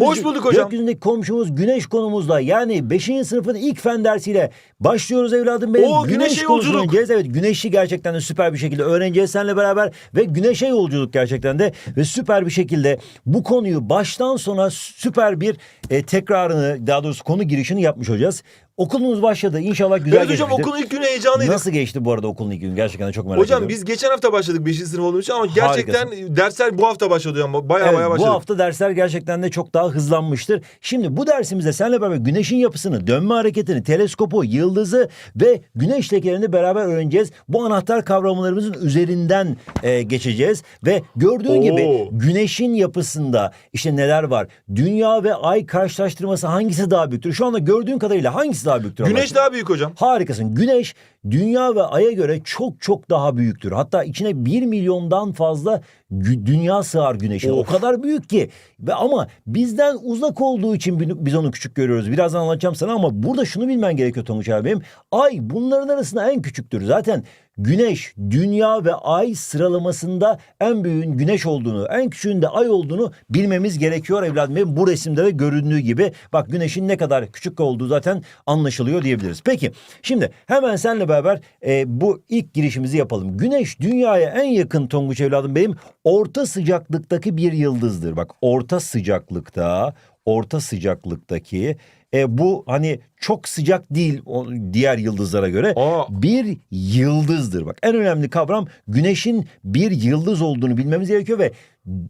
Hoş bulduk hocam. Gökyüzündeki komşumuz Güneş konumuzda. Yani 5. sınıfın ilk fen dersiyle başlıyoruz evladım benim. Oo, güneşe konusunu yolculuk. öğreneceğiz. Evet güneşi gerçekten de süper bir şekilde öğreneceğiz seninle beraber. Ve güneşe yolculuk gerçekten de ve süper bir şekilde bu konuyu baştan sona süper bir e, tekrarını daha doğrusu konu girişini yapmış olacağız. Okulumuz başladı. İnşallah güzel Evet hocam geçmiştir. okulun ilk günü heyecanlıydık. Nasıl geçti bu arada okulun ilk günü? Gerçekten çok merak Hocam ediyorum. biz geçen hafta başladık 5. sınıf olduğumuz için ama gerçekten dersler bu hafta başladı hocam. Baya Evet, baya bu başladık. hafta dersler gerçekten de çok daha hızlanmıştır. Şimdi bu dersimizde seninle beraber güneşin yapısını, dönme hareketini, teleskopu, yıldızı ve güneş lekelerini beraber öğreneceğiz. Bu anahtar kavramlarımızın üzerinden e, geçeceğiz ve gördüğün Oo. gibi güneşin yapısında işte neler var? Dünya ve ay karşılaştırması hangisi daha büyüktür? Şu anda gördüğün kadarıyla hangisi daha büyüktür? Güneş daha büyük hocam. Harikasın. Güneş dünya ve aya göre çok çok daha büyüktür. Hatta içine bir milyondan fazla dünya sığar güneşin. O kadar büyük ki. Ve ama bizden uzak olduğu için bi- biz onu küçük görüyoruz. Birazdan anlatacağım sana ama burada şunu bilmen gerekiyor Tonguç abi benim. Ay bunların arasında en küçüktür. Zaten Güneş, Dünya ve Ay sıralamasında en büyüğün Güneş olduğunu, en küçüğün de Ay olduğunu bilmemiz gerekiyor evladım. benim. Bu resimde de göründüğü gibi bak Güneş'in ne kadar küçük olduğu zaten anlaşılıyor diyebiliriz. Peki şimdi hemen seninle beraber e, bu ilk girişimizi yapalım. Güneş Dünya'ya en yakın Tonguç evladım benim orta sıcaklıktaki bir yıldızdır. Bak orta sıcaklıkta, orta sıcaklıktaki e, bu hani çok sıcak değil o diğer yıldızlara göre Aa. bir yıldızdır. Bak en önemli kavram güneşin bir yıldız olduğunu bilmemiz gerekiyor ve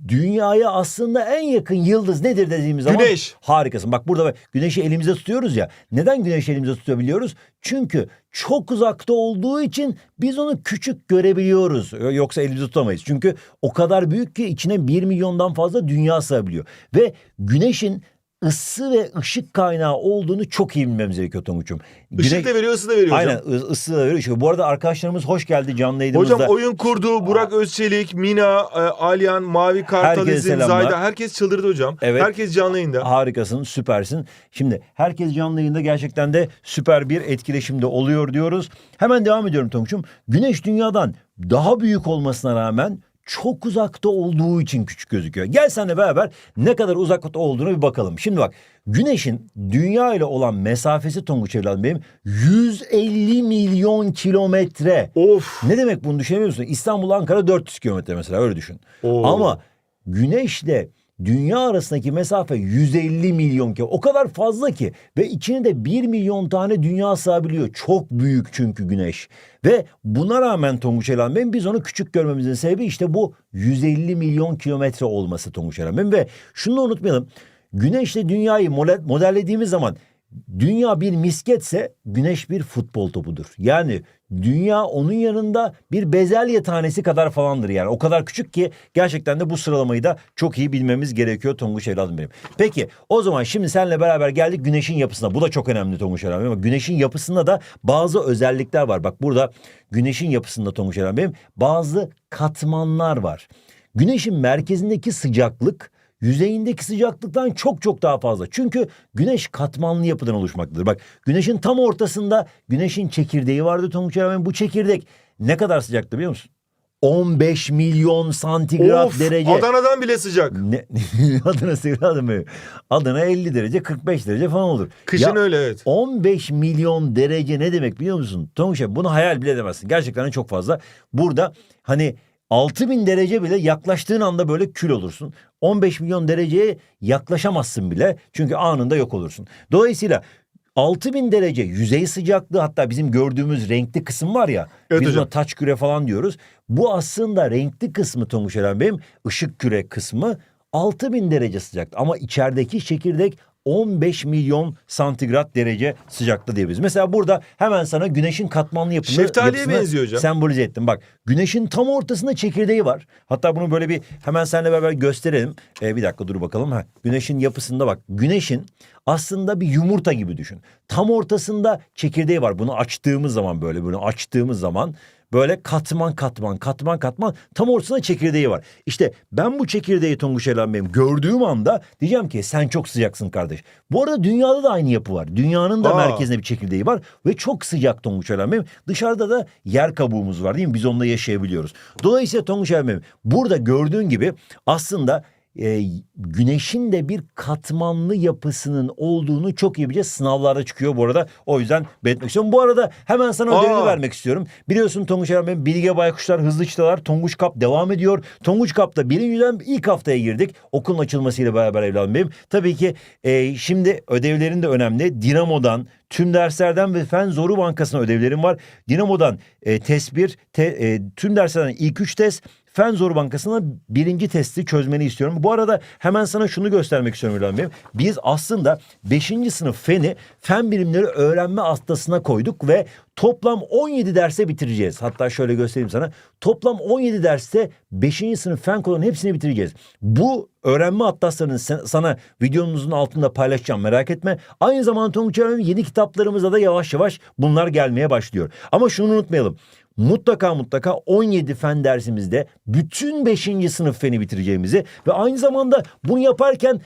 dünyaya aslında en yakın yıldız nedir dediğimiz zaman Güneş. harikasın. Bak burada güneşi elimizde tutuyoruz ya. Neden güneşi elimizde tutabiliyoruz? Çünkü çok uzakta olduğu için biz onu küçük görebiliyoruz. Yoksa elimizde tutamayız. Çünkü o kadar büyük ki içine bir milyondan fazla dünya sığabiliyor. Ve güneşin ısı ve ışık kaynağı olduğunu çok iyi bilmemiz gerekiyor Tonguç'um. Işık da veriyor, ısı da veriyor Aynen hocam. ı- ısı da veriyor. Şu- Bu arada arkadaşlarımız hoş geldi canlı yayınımızda. Hocam oyun kurdu Burak Özçelik, Mina, e, Alyan, Mavi Kartal Herkese İzin, selamlar. Zayda. Herkes çıldırdı hocam. Evet. Herkes canlı yayında. Harikasın, süpersin. Şimdi herkes canlı yayında gerçekten de süper bir etkileşimde oluyor diyoruz. Hemen devam ediyorum Tonguç'um. Güneş dünyadan daha büyük olmasına rağmen çok uzakta olduğu için küçük gözüküyor. Gel seninle beraber ne kadar uzakta olduğunu bir bakalım. Şimdi bak Güneş'in dünya ile olan mesafesi Tonguç evladım benim 150 milyon kilometre. Of. Ne demek bunu düşünebiliyor musun? İstanbul Ankara 400 kilometre mesela öyle düşün. Oo. Ama güneşle dünya arasındaki mesafe 150 milyon kilometre. O kadar fazla ki ve içine de 1 milyon tane dünya sığabiliyor. Çok büyük çünkü güneş. Ve buna rağmen Tonguç Elan Bey'in biz onu küçük görmemizin sebebi işte bu 150 milyon kilometre olması Tonguç Elan Bey'in. Ve şunu da unutmayalım. Güneşle dünyayı model- modellediğimiz zaman dünya bir misketse güneş bir futbol topudur. Yani dünya onun yanında bir bezelye tanesi kadar falandır yani. O kadar küçük ki gerçekten de bu sıralamayı da çok iyi bilmemiz gerekiyor Tonguç evladım benim. Peki o zaman şimdi seninle beraber geldik güneşin yapısına. Bu da çok önemli Tonguç evladım benim. Güneşin yapısında da bazı özellikler var. Bak burada güneşin yapısında Tonguç evladım benim bazı katmanlar var. Güneşin merkezindeki sıcaklık yüzeyindeki sıcaklıktan çok çok daha fazla. Çünkü güneş katmanlı yapıdan oluşmaktadır. Bak güneşin tam ortasında güneşin çekirdeği vardı Tonguç Ermen. Bu çekirdek ne kadar sıcaktı biliyor musun? 15 milyon santigrat Of. derece. Adana'dan bile sıcak. Ne, Adana sıcak mı? Adana 50 derece 45 derece falan olur. Kışın Ya, öyle evet. 15 milyon derece ne demek biliyor musun? Tonguç bunu hayal bile edemezsin. Gerçekten çok fazla. Burada hani 6000 derece bile yaklaştığın anda böyle kül olursun. 15 milyon dereceye yaklaşamazsın bile. Çünkü anında yok olursun. Dolayısıyla 6000 derece yüzey sıcaklığı hatta bizim gördüğümüz renkli kısım var ya. Evet biz hocam. ona taç küre falan diyoruz. Bu aslında renkli kısmı Tonguç Eren benim ışık küre kısmı 6000 derece sıcak. Ama içerideki çekirdek 15 milyon santigrat derece sıcakta diyebiliriz. Mesela burada hemen sana güneşin katmanlı yapını, Şeftaliye yapısını benziyor hocam. sembolize ettim. Bak güneşin tam ortasında çekirdeği var. Hatta bunu böyle bir hemen seninle beraber gösterelim. Ee, bir dakika dur bakalım. Ha, güneşin yapısında bak. Güneşin aslında bir yumurta gibi düşün. Tam ortasında çekirdeği var. Bunu açtığımız zaman böyle böyle açtığımız zaman böyle katman katman katman katman tam ortasında çekirdeği var. İşte ben bu çekirdeği Tonguç Elan benim gördüğüm anda diyeceğim ki sen çok sıcaksın kardeş. Bu arada dünyada da aynı yapı var. Dünyanın da Aa. merkezinde bir çekirdeği var ve çok sıcak Tonguç Elan benim. Dışarıda da yer kabuğumuz var değil mi? Biz onunla yaşayabiliyoruz. Dolayısıyla Tonguç Elan benim burada gördüğün gibi aslında e, güneşin de bir katmanlı yapısının olduğunu çok iyi bileceğiz. Sınavlarda çıkıyor bu arada. O yüzden belirtmek istiyorum. Bu arada hemen sana ödevini vermek istiyorum. Biliyorsun Tonguç benim Bilge Baykuşlar Hızlı Çıtalar Tonguç Kap devam ediyor. Tonguç Kap'ta birinciden ilk haftaya girdik. Okulun açılmasıyla beraber evladım benim. Tabii ki e, şimdi ödevlerin de önemli. Dinamo'dan tüm derslerden ve Fen Zoru Bankası'na ödevlerim var. Dinamo'dan e, test 1, te, e, tüm derslerden ilk 3 test, Fen Zoru Bankası'na birinci testi çözmeni istiyorum. Bu arada hemen sana şunu göstermek istiyorum İlhan Bey'im. Biz aslında 5. sınıf feni fen bilimleri öğrenme hastasına koyduk ve toplam 17 derse bitireceğiz. Hatta şöyle göstereyim sana. Toplam 17 derste 5. sınıf fen konularının hepsini bitireceğiz. Bu öğrenme atlaslarını sana videomuzun altında paylaşacağım merak etme. Aynı zamanda Tonguç yeni kitaplarımızda da yavaş yavaş bunlar gelmeye başlıyor. Ama şunu unutmayalım. Mutlaka mutlaka 17 fen dersimizde bütün 5. sınıf feni bitireceğimizi ve aynı zamanda bunu yaparken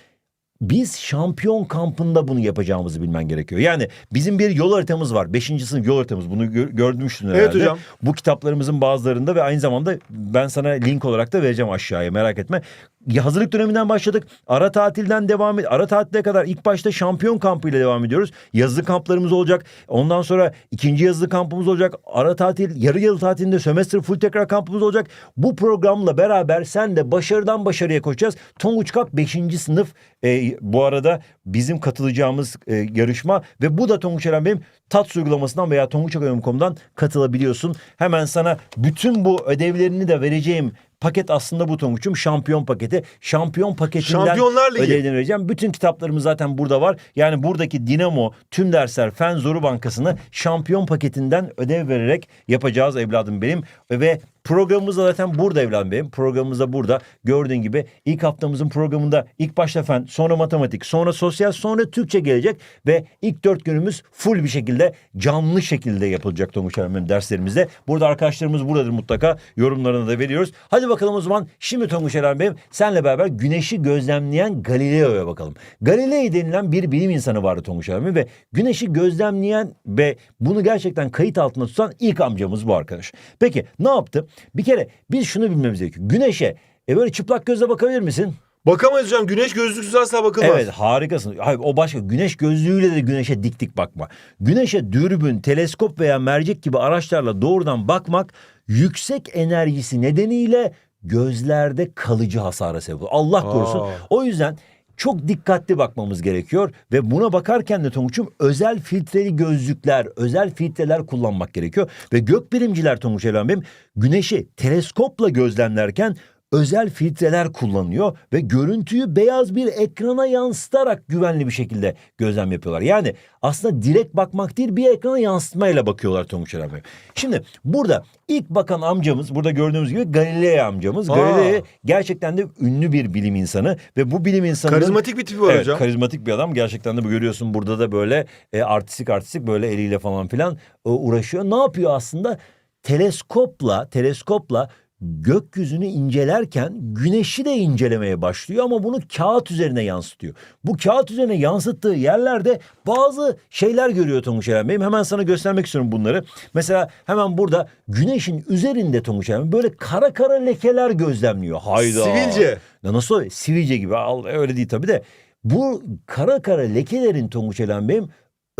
biz şampiyon kampında bunu yapacağımızı bilmen gerekiyor. Yani bizim bir yol haritamız var. Beşinci sınıf yol haritamız. Bunu gör, görmüşsün herhalde. Evet hocam. Bu kitaplarımızın bazılarında ve aynı zamanda ben sana link olarak da vereceğim aşağıya merak etme. Ya hazırlık döneminden başladık. Ara tatilden devam et. Ara tatile kadar ilk başta şampiyon kampıyla devam ediyoruz. Yazılı kamplarımız olacak. Ondan sonra ikinci yazılı kampımız olacak. Ara tatil, yarı yıl tatilinde sömestr full tekrar kampımız olacak. Bu programla beraber sen de başarıdan başarıya koşacağız. Tonguç Kap 5. sınıf e, bu arada bizim katılacağımız e, yarışma ve bu da Tonguç Eren benim TATS uygulamasından veya tonguçakademi.com'dan katılabiliyorsun. Hemen sana bütün bu ödevlerini de vereceğim paket aslında bu Tonguç'um şampiyon paketi. Şampiyon paketinden Şampiyonlar Ligi. ödevlerini vereceğim. Bütün kitaplarımız zaten burada var. Yani buradaki Dinamo, tüm dersler, Fen Zoru Bankası'nı şampiyon paketinden ödev vererek yapacağız evladım benim. Ve programımız da zaten burada evladım benim. Programımız da burada. Gördüğün gibi ilk haftamızın programında ilk başta fen, sonra matematik, sonra sosyal, sonra Türkçe gelecek. Ve ilk dört günümüz full bir şekilde canlı şekilde yapılacak Tonguç Ermen'in derslerimizde. Burada arkadaşlarımız buradadır mutlaka. Yorumlarını da veriyoruz. Hadi bakalım o zaman şimdi Tonguç Eren Bey'im senle beraber güneşi gözlemleyen Galileo'ya bakalım. Galilei denilen bir bilim insanı vardı Tonguç Eren Bey ve güneşi gözlemleyen ve bunu gerçekten kayıt altında tutan ilk amcamız bu arkadaş. Peki ne yaptı? Bir kere biz şunu bilmemiz gerekiyor. Güneşe e böyle çıplak gözle bakabilir misin? Bakamayız hocam. Güneş gözlüksüz asla bakılmaz. Evet harikasın. Hayır, o başka. Güneş gözlüğüyle de güneşe dik dik bakma. Güneşe dürbün, teleskop veya mercek gibi araçlarla doğrudan bakmak yüksek enerjisi nedeniyle gözlerde kalıcı hasara sebep olur. Allah korusun. Aa. O yüzden çok dikkatli bakmamız gerekiyor ve buna bakarken de Tonguç'um özel filtreli gözlükler, özel filtreler kullanmak gerekiyor. Ve gökbilimciler Tonguç Elvan Bey'im güneşi teleskopla gözlemlerken özel filtreler kullanıyor ve görüntüyü beyaz bir ekrana yansıtarak güvenli bir şekilde gözlem yapıyorlar. Yani aslında direkt bakmak değil bir ekrana yansıtmayla bakıyorlar Tonguç Bey. Şimdi burada ilk bakan amcamız burada gördüğümüz gibi Galilei amcamız. Aa. Galilei gerçekten de ünlü bir bilim insanı ve bu bilim insanının Karizmatik bir tipi var evet, hocam. karizmatik bir adam. Gerçekten de bu görüyorsun burada da böyle e, artistik artistik böyle eliyle falan filan e, uğraşıyor. Ne yapıyor aslında? Teleskopla, teleskopla gökyüzünü incelerken güneşi de incelemeye başlıyor ama bunu kağıt üzerine yansıtıyor. Bu kağıt üzerine yansıttığı yerlerde bazı şeyler görüyor Tonguç Eren Bey'im. Hemen sana göstermek istiyorum bunları. Mesela hemen burada güneşin üzerinde Tonguç Eren böyle kara kara lekeler gözlemliyor. Hayda. Sivilce. Ya nasıl? Sivilce gibi. Öyle değil tabii de. Bu kara kara lekelerin Tonguç Elen Bey'im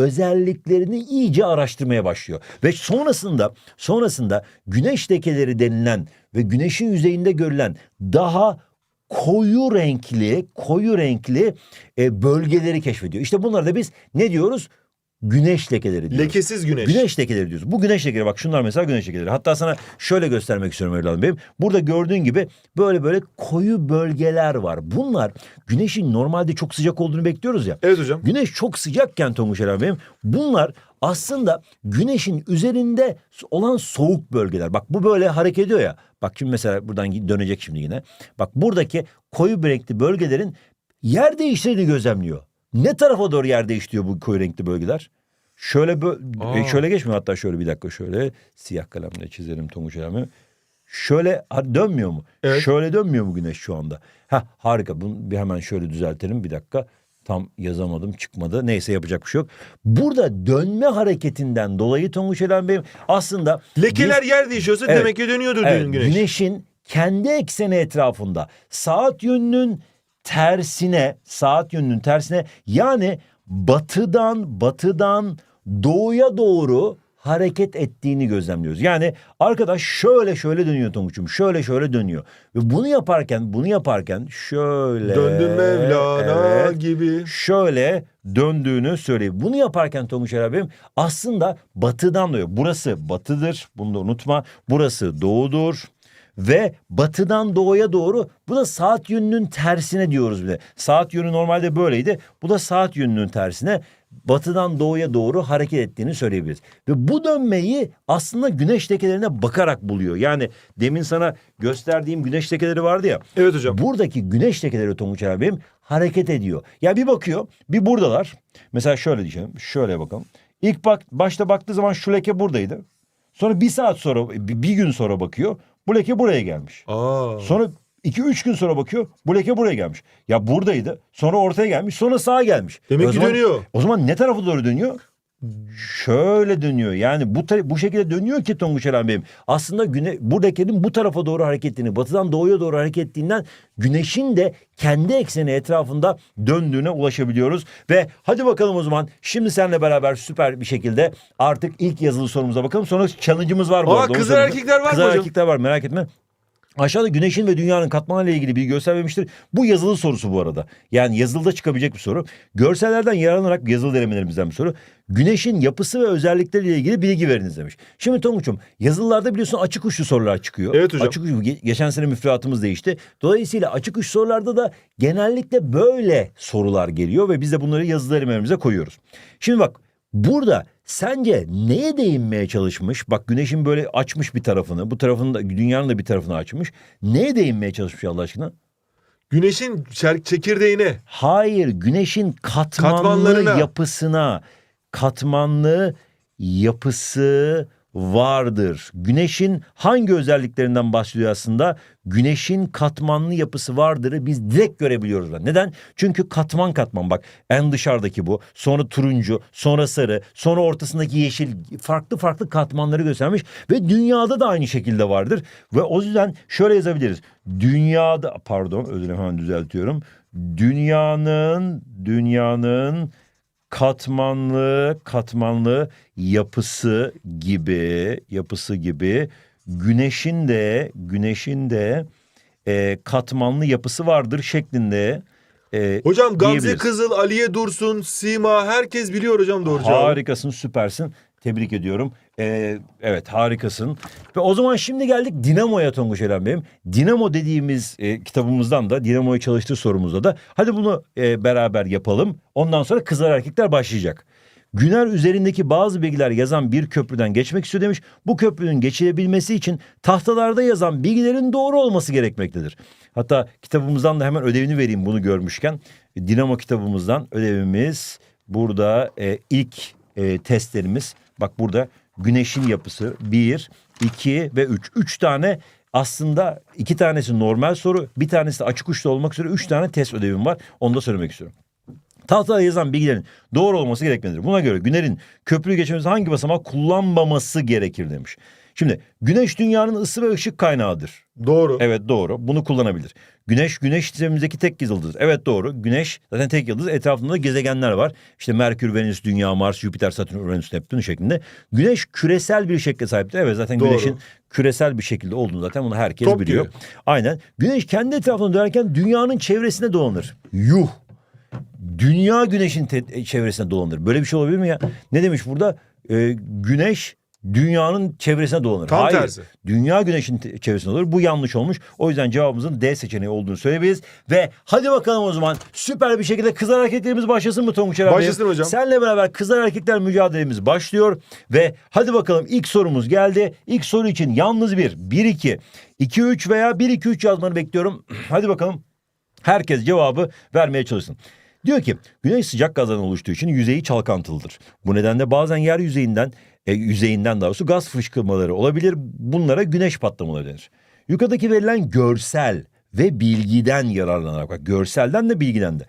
özelliklerini iyice araştırmaya başlıyor. Ve sonrasında sonrasında güneş lekeleri denilen ve güneşin yüzeyinde görülen daha koyu renkli, koyu renkli e, bölgeleri keşfediyor. İşte bunlara da biz ne diyoruz? Güneş lekeleri diyoruz. Lekesiz güneş. Güneş lekeleri diyoruz. Bu güneş lekeleri bak şunlar mesela güneş lekeleri. Hatta sana şöyle göstermek istiyorum evladım benim. Burada gördüğün gibi böyle böyle koyu bölgeler var. Bunlar güneşin normalde çok sıcak olduğunu bekliyoruz ya. Evet hocam. Güneş çok sıcakken Tonguç Eren benim. Bunlar aslında güneşin üzerinde olan soğuk bölgeler. Bak bu böyle hareket ediyor ya. Bak şimdi mesela buradan dönecek şimdi yine. Bak buradaki koyu renkli bölgelerin yer değiştirdiğini gözlemliyor. Ne tarafa doğru yer değiştiriyor bu koyu renkli bölgeler? Şöyle bö- Aa. e, şöyle geçmiyor hatta şöyle bir dakika şöyle siyah kalemle çizelim Tonguç Erem'i. Şöyle dönmüyor mu? Evet. Şöyle dönmüyor mu güneş şu anda? Ha harika. Bunu bir hemen şöyle düzeltelim bir dakika. Tam yazamadım çıkmadı. Neyse yapacak bir şey yok. Burada dönme hareketinden dolayı Tonguç Eren Bey'im aslında Lekeler yer değişiyorsa Evet. demek ki dönüyordur Evet, güneş. Güneşin kendi ekseni etrafında saat yönünün tersine, saat yönünün tersine yani batıdan batıdan doğuya doğru hareket ettiğini gözlemliyoruz. Yani arkadaş şöyle şöyle dönüyor Tonguç'um. Şöyle şöyle dönüyor. Ve bunu yaparken bunu yaparken şöyle Döndün Mevlana Evet gibi. şöyle döndüğünü söyleyeyim. Bunu yaparken Tonguç abim aslında batıdan doğuyor. Burası batıdır. Bunu da unutma. Burası doğudur. Ve batıdan doğuya doğru bu da saat yönünün tersine diyoruz bile. Saat yönü normalde böyleydi. Bu da saat yönünün tersine batıdan doğuya doğru hareket ettiğini söyleyebiliriz. Ve bu dönmeyi aslında güneş lekelerine bakarak buluyor. Yani demin sana gösterdiğim güneş lekeleri vardı ya. Evet hocam. Buradaki güneş lekeleri Tonguç abim hareket ediyor. Ya bir bakıyor bir buradalar. Mesela şöyle düşünelim. Şöyle bakalım. İlk bak başta baktığı zaman şu leke buradaydı. Sonra bir saat sonra bir gün sonra bakıyor. Bu leke buraya gelmiş. Aa. Sonra iki üç gün sonra bakıyor. Bu leke buraya gelmiş. Ya buradaydı. Sonra ortaya gelmiş. Sonra sağa gelmiş. Demek E o ki zaman- dönüyor. O zaman ne tarafa doğru dönüyor? Şöyle dönüyor. Yani bu bu şekilde dönüyor ki Tonguç Eren Bey'im. Aslında güne bu lekenin bu tarafa doğru hareket ettiğini, batıdan doğuya doğru hareket ettiğinden güneşin de kendi ekseni etrafında döndüğüne ulaşabiliyoruz. Ve hadi bakalım o zaman şimdi seninle beraber süper bir şekilde artık ilk yazılı sorumuza bakalım. Sonra challenge'ımız var bu Aa, arada. kızlar erkekler var mı Kızlar hocam? erkekler var merak etme. Aşağıda güneşin ve dünyanın katmanıyla ilgili bilgi göstermemiştir. Bu yazılı sorusu bu arada. Yani yazılıda çıkabilecek bir soru. Görsellerden yararlanarak yazılı denemelerimizden bir soru. Güneşin yapısı ve özellikleriyle ilgili bilgi veriniz demiş. Şimdi Tonguç'um yazılılarda biliyorsun açık uçlu sorular çıkıyor. Evet hocam. Açık uçlu, ge- geçen sene müfredatımız değişti. Dolayısıyla açık uçlu sorularda da genellikle böyle sorular geliyor ve biz de bunları yazılı denemelerimize koyuyoruz. Şimdi bak Burada sence neye değinmeye çalışmış? Bak güneşin böyle açmış bir tarafını, bu tarafını da dünyanın da bir tarafını açmış. Neye değinmeye çalışmış Allah aşkına? Güneşin çer- çekirdeğine. Hayır, güneşin katmanlı Katmanlarına. yapısına, katmanlı yapısı vardır. Güneşin hangi özelliklerinden bahsediyor aslında? Güneşin katmanlı yapısı vardırı biz direkt görebiliyoruz. Neden? Çünkü katman katman bak en dışarıdaki bu. Sonra turuncu, sonra sarı, sonra ortasındaki yeşil farklı farklı katmanları göstermiş ve dünyada da aynı şekilde vardır. Ve o yüzden şöyle yazabiliriz. Dünyada pardon özür dilerim hemen düzeltiyorum. Dünyanın dünyanın katmanlı katmanlı yapısı gibi yapısı gibi güneşin de güneşin de e, katmanlı yapısı vardır şeklinde e, Hocam Gamze. Kızıl, Aliye Dursun, Sima herkes biliyor hocam doğru cevabı. Harikasın, süpersin. Tebrik ediyorum. Ee, evet harikasın. Ve o zaman şimdi geldik Dinamo'ya Tonguç Eren Bey'im. Dinamo dediğimiz e, kitabımızdan da Dinamo'ya çalıştığı sorumuzda da hadi bunu e, beraber yapalım. Ondan sonra kızlar erkekler başlayacak. Güner üzerindeki bazı bilgiler yazan bir köprüden geçmek istiyor demiş. Bu köprünün geçilebilmesi için tahtalarda yazan bilgilerin doğru olması gerekmektedir. Hatta kitabımızdan da hemen ödevini vereyim bunu görmüşken. Dinamo kitabımızdan ödevimiz burada e, ilk e, testlerimiz. Bak burada güneşin yapısı bir, iki ve üç. Üç tane aslında iki tanesi normal soru, bir tanesi de açık uçlu olmak üzere üç tane test ödevim var. Onu da söylemek istiyorum. Tahtada yazan bilgilerin doğru olması gerekmelidir. Buna göre Güner'in köprüyü geçmemiz hangi basamağı kullanmaması gerekir demiş. Şimdi güneş dünyanın ısı ve ışık kaynağıdır. Doğru. Evet doğru. Bunu kullanabilir. Güneş güneş sistemimizdeki tek yıldız. Evet doğru. Güneş zaten tek yıldız. Etrafında da gezegenler var. İşte Merkür, Venüs, Dünya, Mars, Jüpiter, Satürn, Uranüs, Neptün şeklinde. Güneş küresel bir şekle sahiptir. Evet zaten Doğru. güneşin küresel bir şekilde olduğunu zaten bunu herkes Top biliyor. gibi. Aynen. Güneş kendi etrafında dönerken dünyanın çevresine dolanır. Yuh. Dünya güneşin çevresine dolanır. Böyle bir şey olabilir mi ya? Ne demiş burada? Ee, güneş dünyanın çevresine dolanır. Tam Hayır. tersi. Dünya güneşin çevresinde olur. Bu yanlış olmuş. O yüzden cevabımızın D seçeneği olduğunu söyleyebiliriz. Ve hadi bakalım o zaman süper bir şekilde kızlar hareketlerimiz başlasın mı Tonguç Bey? Başlasın hocam. Senle beraber kızlar erkekler mücadelemiz başlıyor. Ve hadi bakalım ilk sorumuz geldi. İlk soru için yalnız bir, 1-2, 2-3 veya 1-2-3 yazmanı bekliyorum. hadi bakalım. Herkes cevabı vermeye çalışsın. Diyor ki güneş sıcak gazdan oluştuğu için yüzeyi çalkantılıdır. Bu nedenle bazen yer yüzeyinden e, yüzeyinden daha doğrusu gaz fışkırmaları olabilir. Bunlara güneş patlamaları denir. Yukarıdaki verilen görsel ve bilgiden yararlanarak bak görselden de bilgiden de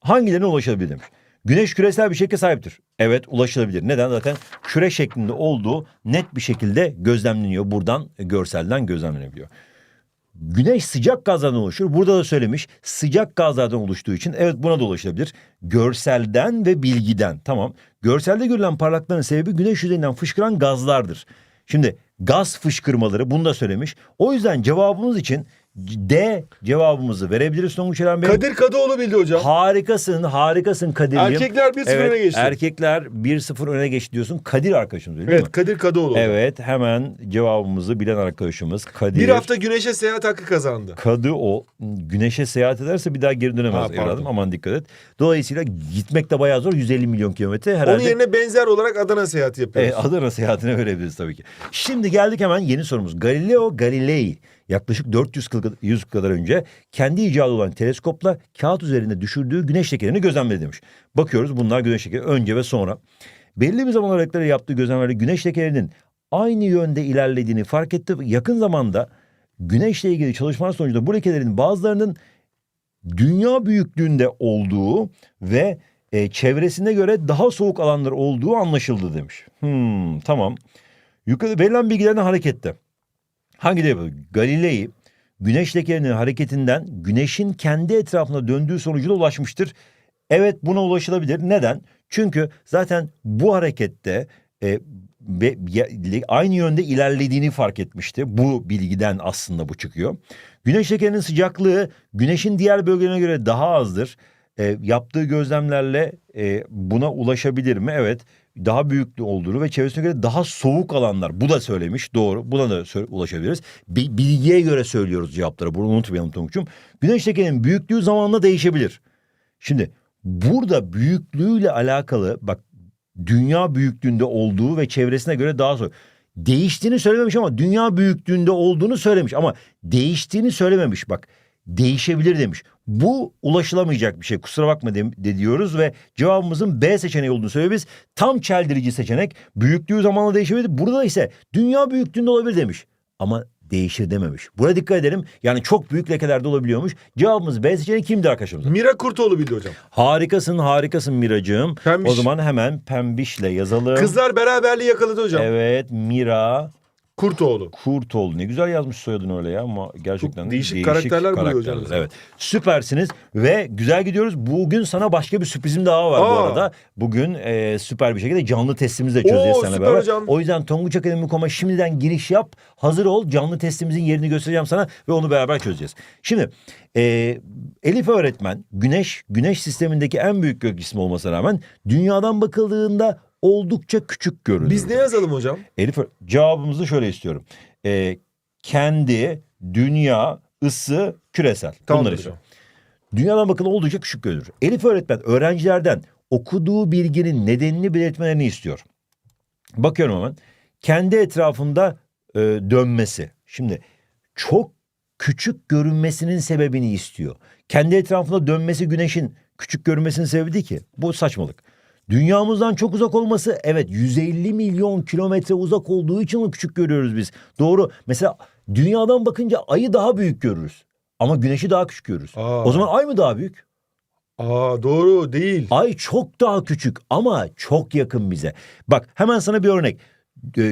hangilerine ulaşılabilir demiş. Güneş küresel bir şekle sahiptir. Evet ulaşılabilir. Neden? Zaten küre şeklinde olduğu net bir şekilde gözlemleniyor. Buradan e, görselden gözlemlenebiliyor. Güneş sıcak gazlardan oluşur. Burada da söylemiş sıcak gazlardan oluştuğu için evet buna da ulaşılabilir. Görselden ve bilgiden tamam. Görselde görülen parlakların sebebi güneş yüzeyinden fışkıran gazlardır. Şimdi gaz fışkırmaları bunu da söylemiş. O yüzden cevabımız için D cevabımızı verebiliriz Tonguç Eren Bey. Kadir Kadıoğlu bildi hocam. Harikasın, harikasın Kadir'cim. Erkekler 1-0 evet, öne geçti. Erkekler 1-0 öne geçti diyorsun. Kadir arkadaşımız öyle Evet mi? Kadir Kadıoğlu. Evet hemen cevabımızı bilen arkadaşımız Kadir. Bir hafta güneşe seyahat hakkı kazandı. Kadı o güneşe seyahat ederse bir daha geri dönemez Ha, evladım aman dikkat et. Dolayısıyla gitmek de bayağı zor 150 milyon kilometre herhalde. Onun yerine benzer olarak Adana seyahati yapıyoruz. E, Adana seyahatine verebiliriz tabii ki. Şimdi geldik hemen yeni sorumuz. Galileo Galilei yaklaşık 400 yıl 100 kadar önce kendi icadı olan teleskopla kağıt üzerinde düşürdüğü güneş lekelerini gözlemledi demiş. Bakıyoruz bunlar güneş lekeleri önce ve sonra. Belli bir zaman aralıklarıyla yaptığı gözlemlerde güneş lekelerinin aynı yönde ilerlediğini fark etti. Yakın zamanda güneşle ilgili çalışmalar sonucunda bu lekelerin bazılarının dünya büyüklüğünde olduğu ve e, çevresine göre daha soğuk alanlar olduğu anlaşıldı demiş. Hmm, tamam. Yukarıda verilen bilgilerden hareketle. Hangi de yapıyor? Galilei güneş lekelerinin hareketinden güneşin kendi etrafında döndüğü sonucuna ulaşmıştır. Evet buna ulaşılabilir. Neden? Çünkü zaten bu harekette e, aynı yönde ilerlediğini fark etmişti. Bu bilgiden aslında bu çıkıyor. Güneş lekelerinin sıcaklığı güneşin diğer bölgelerine göre daha azdır. E, yaptığı gözlemlerle e, buna ulaşabilir mi? Evet. Daha büyük olduğunu ve çevresine göre daha soğuk alanlar. Bu da söylemiş. Doğru. Buna da ulaşabiliriz. Bi- bilgiye göre söylüyoruz cevapları. Bunu unutmayalım Tonguç'um. Güneş lekelerinin büyüklüğü zamanla değişebilir. Şimdi burada büyüklüğüyle alakalı bak dünya büyüklüğünde olduğu ve çevresine göre daha sonra değiştiğini söylememiş ama dünya büyüklüğünde olduğunu söylemiş ama değiştiğini söylememiş bak değişebilir demiş. Bu ulaşılamayacak bir şey kusura bakma de, de diyoruz ve cevabımızın B seçeneği olduğunu söylüyoruz. Tam çeldirici seçenek büyüklüğü zamanla değişebilir. Burada ise dünya büyüklüğünde olabilir demiş ama değişir dememiş. Buraya dikkat edelim. Yani çok büyük lekelerde olabiliyormuş. Cevabımız B seçeneği kimdir arkadaşımız? Mira Kurtoğlu bildi hocam. Harikasın harikasın Miracığım. Pembiş. O zaman hemen pembişle yazalım. Kızlar beraberliği yakaladı hocam. Evet Mira Kurtoğlu. Kurtoğlu. Ne güzel yazmış soyadını öyle ya ama gerçekten Çok değişik karakterler buluyor hocam. karakterler. Evet. Süpersiniz ve güzel gidiyoruz. Bugün sana başka bir sürprizim daha var bu Aa. arada. Bugün e, süper bir şekilde canlı testimizi de çözeceğiz Oo, seninle beraber. hocam. O yüzden Tonguç Akademi.com'a şimdiden giriş yap. Hazır ol. Canlı testimizin yerini göstereceğim sana ve onu beraber çözeceğiz. Şimdi e, Elif öğretmen güneş güneş sistemindeki en büyük gök cismi olmasına rağmen dünyadan bakıldığında oldukça küçük görünür. Biz ne yazalım hocam? Elif cevabımızı şöyle istiyorum. Ee, kendi, dünya, ısı, küresel. Tamam Bunları istiyorum. Dünyadan bakılı oldukça küçük görünür. Elif öğretmen öğrencilerden okuduğu bilginin nedenini belirtmelerini istiyor. Bakıyorum hemen. Kendi etrafında e, dönmesi. Şimdi çok küçük görünmesinin sebebini istiyor. Kendi etrafında dönmesi güneşin küçük görünmesinin sebebi değil ki. Bu saçmalık. Dünyamızdan çok uzak olması evet 150 milyon kilometre uzak olduğu için onu küçük görüyoruz biz. Doğru. Mesela dünyadan bakınca ayı daha büyük görürüz. Ama güneşi daha küçük görürüz. Aa. O zaman ay mı daha büyük? Aa doğru değil. Ay çok daha küçük ama çok yakın bize. Bak hemen sana bir örnek.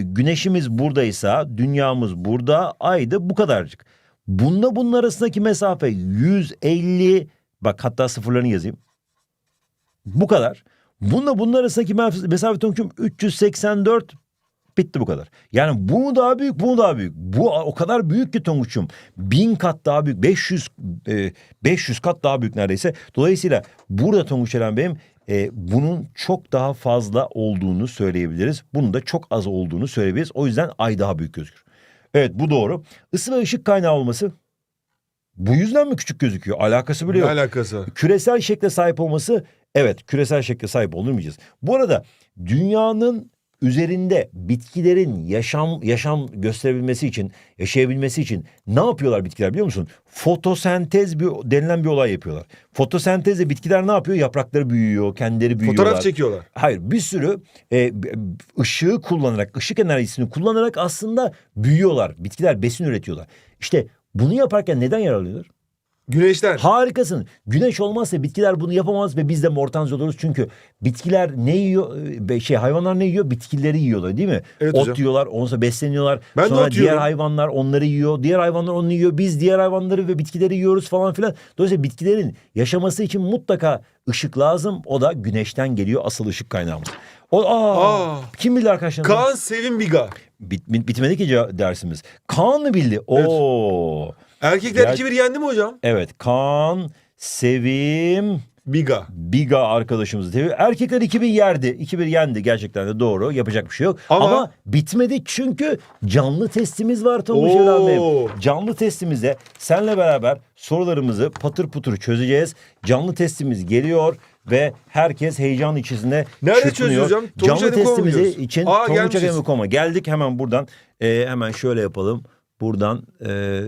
Güneşimiz buradaysa, dünyamız burada, ay da bu kadarcık. Bunda bunun arasındaki mesafe 150, bak hatta sıfırlarını yazayım. Bu kadar. Bununla bunun arasındaki mesafe Tonguç'um 384 bitti bu kadar. Yani bu daha büyük, bu daha büyük? Bu o kadar büyük ki Tonguç'um. Bin kat daha büyük, 500 e, 500 kat daha büyük neredeyse. Dolayısıyla burada Tonguç Eren Bey'im e, bunun çok daha fazla olduğunu söyleyebiliriz. Bunun da çok az olduğunu söyleyebiliriz. O yüzden ay daha büyük gözükür. Evet bu doğru. Isı ve ışık kaynağı olması bu yüzden mi küçük gözüküyor? Alakası bile Ne yok. alakası? var? Küresel şekle sahip olması evet küresel şekle sahip olmayacağız. Bu arada dünyanın üzerinde bitkilerin yaşam yaşam gösterebilmesi için, yaşayabilmesi için ne yapıyorlar bitkiler biliyor musun? Fotosentez bir, denilen bir olay yapıyorlar. Fotosentezle bitkiler ne yapıyor? Yaprakları büyüyor, kendileri büyüyorlar. Fotoğraf çekiyorlar. Hayır bir sürü e, ışığı kullanarak, ışık enerjisini kullanarak aslında büyüyorlar. Bitkiler besin üretiyorlar. İşte bunu yaparken neden yararlanıyorlar? Güneşten. Harikasın. Güneş olmazsa bitkiler bunu yapamaz ve biz de mortanz oluruz. Çünkü bitkiler ne yiyor? Ee, Şey hayvanlar ne yiyor? Bitkileri yiyorlar değil mi? Evet ot hocam. yiyorlar, onunla besleniyorlar. Ben de Sonra ot diğer yiyorum. hayvanlar onları yiyor. Diğer hayvanlar onu yiyor. Biz diğer hayvanları ve bitkileri yiyoruz falan filan. Dolayısıyla bitkilerin yaşaması için mutlaka ışık lazım. O da güneşten geliyor asıl ışık kaynağımız. O, aa, Aa. Kim bilir arkadaşlar? Kaan Sevim Biga. Bit, bit- bitmedi ki dersimiz. Kaan mı bildi? Oo. Erkekler Ger- 2-1 yendi mi hocam? Evet Kaan, Sevim, Biga. Biga arkadaşımızı tabii. Erkekler 2000 yerdi. 2000 yendi gerçekten de doğru. Yapacak bir şey yok. Ama, Ama- bitmedi çünkü canlı testimiz var Tonguç Oo. Evren Bey. Canlı testimizde senle beraber sorularımızı patır putur çözeceğiz. Canlı testimiz geliyor ve herkes heyecan içerisinde Nerede çırpınıyor. çözüyoruz hocam? Tonguç Canlı Akademi.com'a mı testimizi gidiyoruz? için Aa, Tonguç gelmişiz. Akademi.com'a geldik. Hemen buradan e, hemen şöyle yapalım. Buradan e,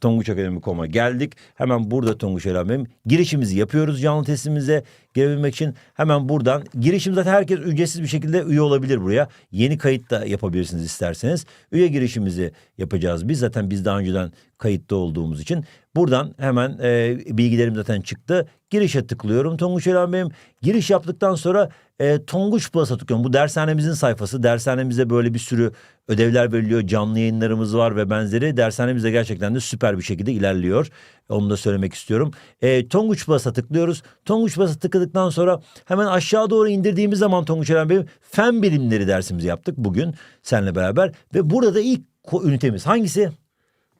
Tonguç Akademi.com'a geldik. Hemen burada Tonguç Akademi. Girişimizi yapıyoruz canlı testimize girebilmek için. Hemen buradan girişim zaten herkes ücretsiz bir şekilde üye olabilir buraya. Yeni kayıt da yapabilirsiniz isterseniz. Üye girişimizi yapacağız biz. Zaten biz daha önceden kayıtta olduğumuz için. Buradan hemen e, bilgilerim zaten çıktı. Girişe tıklıyorum Tonguç Eren. Giriş yaptıktan sonra e, Tonguç Plus'a. Bu dershanemizin sayfası. Dershanemizde böyle bir sürü ödevler veriliyor. Canlı yayınlarımız var ve benzeri. Dershanemiz de gerçekten de süper bir şekilde ilerliyor. Onu da söylemek istiyorum. E, Tonguç Plus'a tıklıyoruz. Tonguç Plus'a tıkladıktan sonra hemen aşağı doğru indirdiğimiz zaman Tonguç Eren Bey fen bilimleri dersimizi yaptık bugün seninle beraber. Ve burada da ilk ünitemiz hangisi?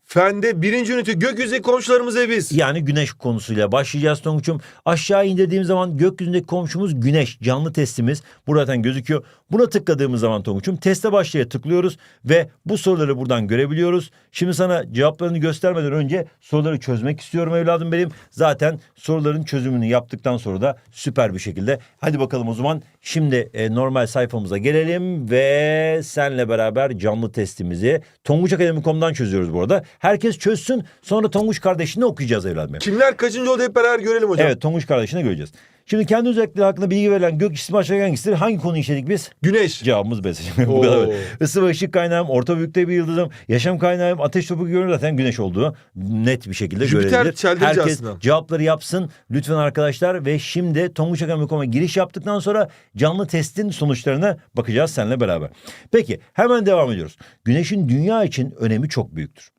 Fende birinci ünite gökyüzü komşularımız ve biz. Yani güneş konusuyla başlayacağız Tonguç'um. Aşağı indirdiğimiz zaman gökyüzündeki komşumuz güneş. Canlı testimiz. Burada zaten gözüküyor. Buna tıkladığımız zaman Tonguç'um teste başlaya tıklıyoruz ve bu soruları buradan görebiliyoruz. Şimdi sana cevaplarını göstermeden önce soruları çözmek istiyorum evladım benim. Zaten soruların çözümünü yaptıktan sonra da süper bir şekilde. Hadi bakalım o zaman şimdi e, normal sayfamıza gelelim ve senle beraber canlı testimizi tonguçakademi.com'dan çözüyoruz bu arada. Herkes çözsün sonra Tonguç kardeşini okuyacağız evladım. Kimler kaçıncı oldu hep beraber görelim hocam. Evet Tonguç kardeşine göreceğiz. Şimdi kendi özellikleri hakkında bilgi verilen gök cismi aşağıdaki hangisidir? Hangi konuyu işledik biz? Güneş. Cevabımız B seçeneği. Bu kadar. Isı ve ışık kaynağım, orta büyüklükte bir yıldızım, yaşam kaynağım, ateş topu görünür zaten güneş olduğu net bir şekilde Jüpiter görebilir. Herkes aslında. cevapları yapsın lütfen arkadaşlar ve şimdi Tonguç Akademi.com'a giriş yaptıktan sonra canlı testin sonuçlarına bakacağız seninle beraber. Peki hemen devam ediyoruz. Güneşin dünya için önemi çok büyüktür.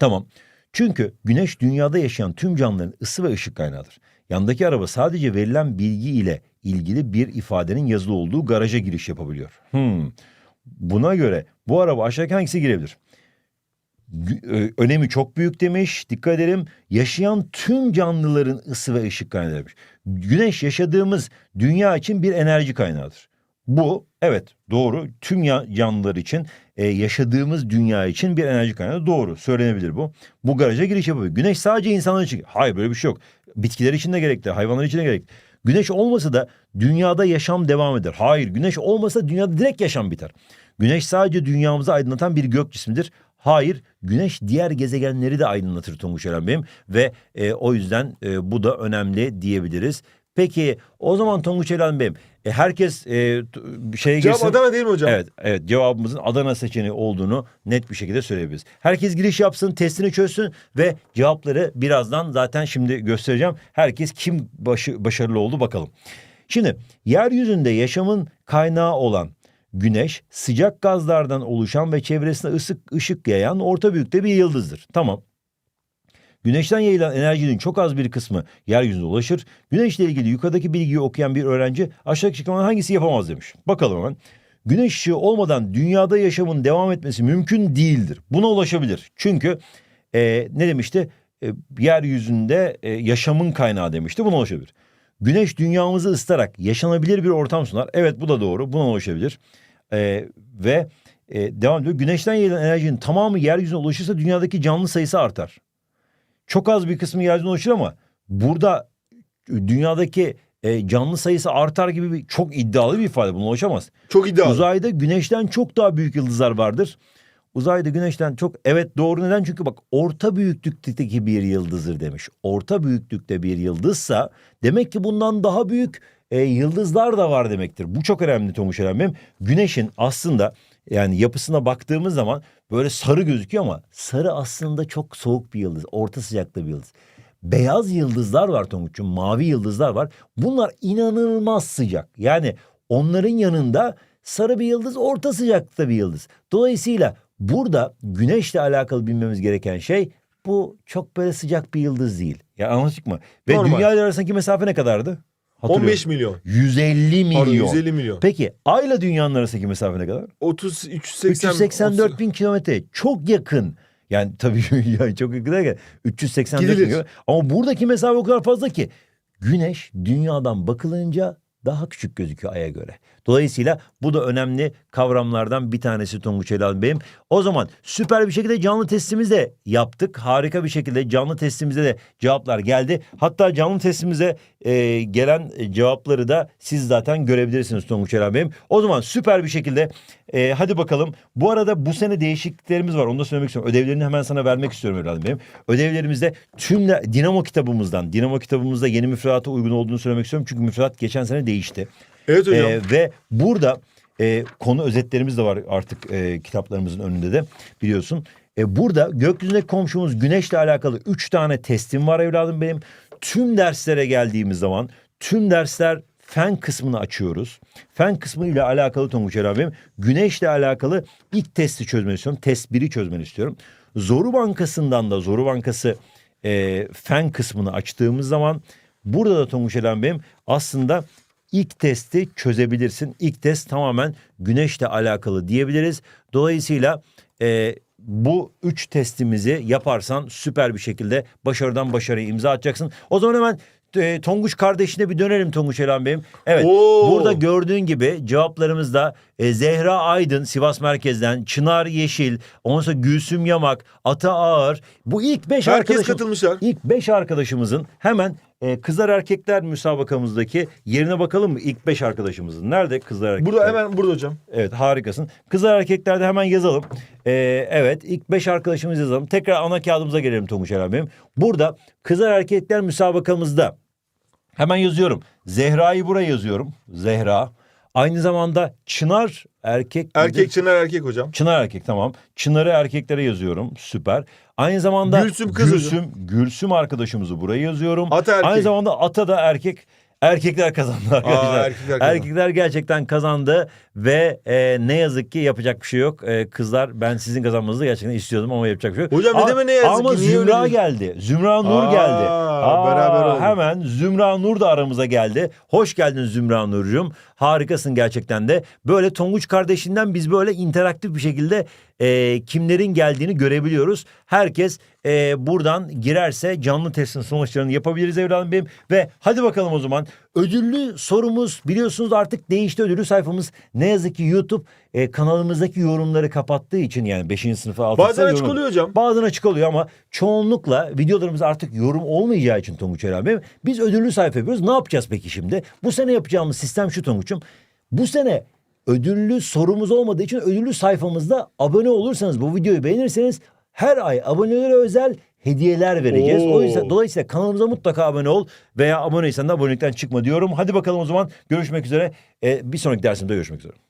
Tamam. Çünkü güneş dünyada yaşayan tüm canlıların ısı ve ışık kaynağıdır. Yandaki araba sadece verilen bilgi ile ilgili bir ifadenin yazılı olduğu garaja giriş yapabiliyor. Hmm. Buna göre bu araba aşağıdaki hangisi girebilir? Ö- Önemi çok büyük demiş. Dikkat edelim. Yaşayan tüm canlıların ısı ve ışık kaynağı demiş. Güneş yaşadığımız dünya için bir enerji kaynağıdır. Bu evet doğru tüm canlılar için e, yaşadığımız dünya için bir enerji kaynağı doğru söylenebilir bu. Bu garaja giriş yapıyor. Güneş sadece insanlar için hayır böyle bir şey yok. Bitkiler için de gerekli hayvanlar için de gerekli. Güneş olmasa da dünyada yaşam devam eder. Hayır güneş olmasa dünyada direkt yaşam biter. Güneş sadece dünyamızı aydınlatan bir gök cismidir. Hayır, güneş diğer gezegenleri de aydınlatır Tonguç Eren Bey'im ve e, o yüzden e, bu da önemli diyebiliriz. Peki o zaman Tonguç Eren Bey'im e, herkes e, şeye Cevap girsin. Adana değil mi hocam? Evet, evet cevabımızın Adana seçeneği olduğunu net bir şekilde söyleyebiliriz. Herkes giriş yapsın, testini çözsün ve cevapları birazdan zaten şimdi göstereceğim. Herkes kim başı, başarılı oldu bakalım. Şimdi yeryüzünde yaşamın kaynağı olan Güneş sıcak gazlardan oluşan ve çevresine ısık ışık yayan orta büyükte bir yıldızdır. Tamam. Güneşten yayılan enerjinin çok az bir kısmı yeryüzüne ulaşır. Güneşle ilgili yukarıdaki bilgiyi okuyan bir öğrenci aşağıdaki açıklamadan hangisi yapamaz demiş. Bakalım hemen. Güneş ışığı olmadan dünyada yaşamın devam etmesi mümkün değildir. Buna ulaşabilir. Çünkü e, ne demişti? E, yeryüzünde e, yaşamın kaynağı demişti. Buna ulaşabilir. Güneş dünyamızı ısıtarak yaşanabilir bir ortam sunar. Evet bu da doğru. Buna ulaşabilir. E, ve e, devam ediyor. Güneşten yayılan enerjinin tamamı yeryüzüne ulaşırsa dünyadaki canlı sayısı artar. Çok az bir kısmı yeryüzüne ulaşır ama burada dünyadaki e, canlı sayısı artar gibi bir çok iddialı bir ifade. Buna ulaşamaz. Çok iddialı. Uzayda güneşten çok daha büyük yıldızlar vardır. Uzayda güneşten çok evet doğru neden? Çünkü bak orta büyüklükteki bir yıldızdır demiş. Orta büyüklükte bir yıldızsa demek ki bundan daha büyük e, yıldızlar da var demektir. Bu çok önemli Tomuş Eren Güneşin aslında yani yapısına baktığımız zaman böyle sarı gözüküyor ama sarı aslında çok soğuk bir yıldız. Orta sıcakta bir yıldız. beyaz yıldızlar var Tonguç'um. Mavi yıldızlar var. Bunlar inanılmaz sıcak. Yani onların yanında sarı bir yıldız, orta sıcaklıkta bir yıldız. Dolayısıyla burada güneşle alakalı bilmemiz gereken şey bu çok böyle sıcak bir yıldız değil. Ya anlaştık mı? Ve Normal. dünya arasındaki mesafe ne kadardı? Hatırlıyorum. 15 milyon. 150 milyon. Pardon 150 milyon. Peki ayla dünyanın arasındaki mesafe ne kadar? 30 380 384 bin kilometre. Çok yakın. Yani tabii yani çok yakın derken 384 bin Gidilir. kilometre. Ama buradaki mesafe o kadar fazla ki. Güneş dünyadan bakılınca daha küçük gözüküyor Ay'a göre. Dolayısıyla bu da önemli kavramlardan bir tanesi Tonguç Elal Bey'im. O zaman süper bir şekilde canlı testimizi de yaptık. Harika bir şekilde canlı testimize de cevaplar geldi. Hatta canlı testimize e, gelen cevapları da siz zaten görebilirsiniz Tonguç Elal Bey'im. O zaman süper bir şekilde e, hadi bakalım. Bu arada bu sene değişikliklerimiz var. Onu da söylemek istiyorum. Ödevlerini hemen sana vermek istiyorum Elal Bey'im. Ödevlerimizde tüm Dinamo kitabımızdan, Dinamo kitabımızda yeni müfredata uygun olduğunu söylemek istiyorum. Çünkü müfredat geçen sene değişti. Evet hocam. Ee, ve burada e, konu özetlerimiz de var artık e, kitaplarımızın önünde de biliyorsun. E, burada gökyüzündeki komşumuz güneşle alakalı üç tane testim var evladım benim. Tüm derslere geldiğimiz zaman tüm dersler fen kısmını açıyoruz. Fen kısmı ile alakalı Tonguç benim güneşle alakalı ilk testi çözmeni istiyorum. Test 1'i çözmeni istiyorum. Zoru Bankası'ndan da Zoru Bankası e, fen kısmını açtığımız zaman burada da Tonguç benim aslında İlk testi çözebilirsin. İlk test tamamen güneşle alakalı diyebiliriz. Dolayısıyla e, bu üç testimizi yaparsan süper bir şekilde başarıdan başarıya imza atacaksın. O zaman hemen e, Tonguç kardeşine bir dönelim Tonguç Elan Bey'im. Evet Oo. burada gördüğün gibi cevaplarımızda e, Zehra Aydın Sivas merkezden, Çınar Yeşil, ondan sonra Gülsüm Yamak, Ata Ağır. Bu ilk beş Herkes arkadaşım. katılmışlar. İlk beş arkadaşımızın hemen e, kızlar erkekler müsabakamızdaki yerine bakalım mı? İlk beş arkadaşımızın. Nerede kızlar erkekler? Burada hemen burada hocam. Evet harikasın. Kızlar erkeklerde hemen yazalım. E, evet ilk beş arkadaşımız yazalım. Tekrar ana kağıdımıza gelelim Tonguç Eren Bey'im. Burada kızlar erkekler müsabakamızda hemen yazıyorum. Zehra'yı buraya yazıyorum. Zehra. Aynı zamanda Çınar erkek midir? Erkek çınar erkek hocam. Çınar erkek tamam. Çınar'ı erkeklere yazıyorum. Süper. Aynı zamanda Gülsüm kız Gülsüm, Gülsüm arkadaşımızı buraya yazıyorum. Ata erkek. Aynı zamanda Ata da erkek. Erkekler kazandı arkadaşlar. erkekler kazandı. Erkekler gerçekten kazandı ve e, ne yazık ki yapacak bir şey yok. E, kızlar ben sizin kazanmanızı gerçekten istiyordum ama yapacak bir şey yok. Hocam ne Aa, demek ne yazık Ama ki? Öyle Zümra diyorsun? geldi. Zümra Nur Aa, geldi. beraber oldu. Hemen Zümra Nur da aramıza geldi. Hoş geldin Zümra Nurcuğum. Harikasın gerçekten de. Böyle Tonguç kardeşinden biz böyle interaktif bir şekilde e, kimlerin geldiğini görebiliyoruz. Herkes e, buradan girerse canlı testin sonuçlarını yapabiliriz evladım benim. Ve hadi bakalım o zaman. Ödüllü sorumuz biliyorsunuz artık değişti ödüllü sayfamız. Ne yazık ki YouTube e, kanalımızdaki yorumları kapattığı için yani 5. sınıfa 6. Bazen açık oluyor hocam. Bazen açık oluyor ama çoğunlukla videolarımız artık yorum olmayacağı için Tonguç Bey, biz ödüllü sayfa yapıyoruz. Ne yapacağız peki şimdi? Bu sene yapacağımız sistem şu Tonguç'um. Bu sene ödüllü sorumuz olmadığı için ödüllü sayfamızda abone olursanız bu videoyu beğenirseniz her ay abonelere özel hediyeler vereceğiz. Oo. O yüzden dolayısıyla kanalımıza mutlaka abone ol veya aboneysen de abonelikten çıkma diyorum. Hadi bakalım o zaman görüşmek üzere. Ee, bir sonraki dersimde görüşmek üzere.